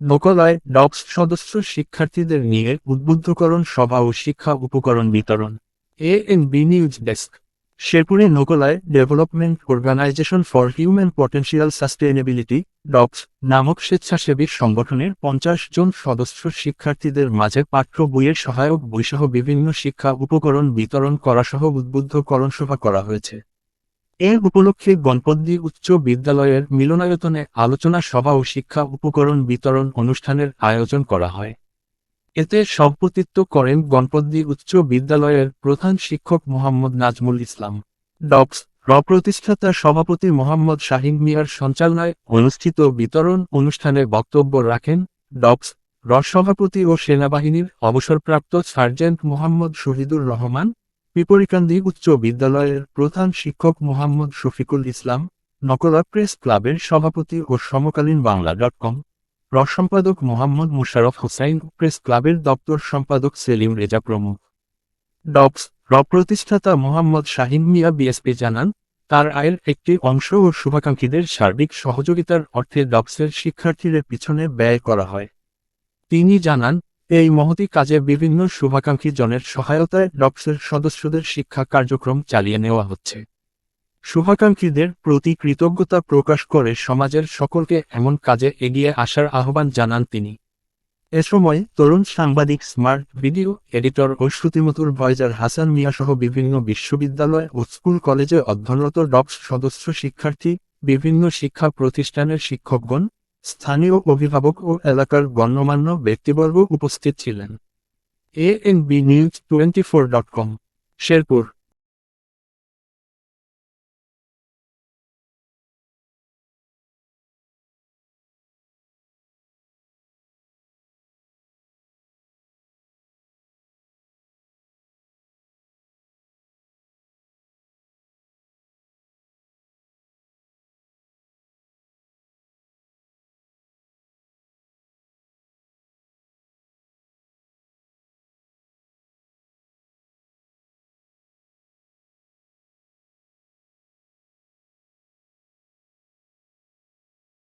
নকলায় docs সদস্য শিক্ষার্থীদের নিয়ে উদ্বুদ্ধকরণ সভা ও শিক্ষা উপকরণ বিতরণ A N B news desk শেরপুরে নকলায় development organization for human potential sustainability DOCS নামক স্বেচ্ছাসেবী সংগঠনের পঞ্চাশ জন সদস্য শিক্ষার্থীদের মাঝে পাঠ্য বইয়ের সহায়ক বইসহ বিভিন্ন শিক্ষা উপকরণ বিতরণ করাসহ উদ্বুদ্ধকরণ সভা করা হয়েছে। এ উপলক্ষে গণপদ্দি উচ্চ বিদ্যালয়ের মিলনায়তনে আলোচনা সভা ও শিক্ষা উপকরণ বিতরণ অনুষ্ঠানের আয়োজন করা হয়। এতে সভাপতিত্ব করেন গণপদ্দি উচ্চ বিদ্যালয়ের প্রধান শিক্ষক মোহাম্মদ নাজমুল ইসলাম। ডক্স র প্রতিষ্ঠাতা সভাপতি মোহাম্মদ শাহিন মিয়ার সঞ্চালনায় অনুষ্ঠিত বিতরণ অনুষ্ঠানে বক্তব্য রাখেন ডক্স। র সভাপতি ও সেনাবাহিনীর অবসরপ্রাপ্ত সার্জেন্ট মোহাম্মদ শহীদুর রহমান পিপরিকান্দি উচ্চ বিদ্যালয়ের প্রধান শিক্ষক মোহাম্মদ শফিকুল ইসলাম, নকলা প্রেস ক্লাবের সভাপতি ও সমকালীন বাংলা ডট কম সম্পাদক মোহাম্মদ মুশারফ হুসাইন প্রেস ক্লাবের দপ্তর সম্পাদক সেলিম রেজা প্রমুখ। ডবস র প্রতিষ্ঠাতা মোহাম্মদ শাহিন মিয়া বিএসপি জানান, তার আয়ের একটি অংশ ও শুভাকাঙ্ক্ষীদের সার্বিক সহযোগিতার অর্থে ডবসের শিক্ষার্থীদের পিছনে ব্যয় করা হয়। তিনি জানান এই মহতি কাজে বিভিন্ন শুভাকাঙ্ক্ষী জনের সহায়তায় ডবসের সদস্যদের শিক্ষা কার্যক্রম চালিয়ে নেওয়া হচ্ছে। শুভাকাঙ্ক্ষীদের প্রতি কৃতজ্ঞতা প্রকাশ করে সমাজের সকলকে এমন কাজে এগিয়ে আসার আহ্বান জানান তিনি। এ সময় তরুণ সাংবাদিক, স্মার্ট ভিডিও এডিটর ও শ্রুতিমতুর ভয়জার হাসান মিয়া সহ বিভিন্ন বিশ্ববিদ্যালয় ও স্কুল কলেজে অধ্যয়নরত ডবস সদস্য শিক্ষার্থী, বিভিন্ন শিক্ষা প্রতিষ্ঠানের শিক্ষকগণ স্থানীয় অভিভাবক ও এলাকার গণ্যমান্য ব্যক্তিবর্গ উপস্থিত ছিলেন। A N B news twenty four dot com Sherpur.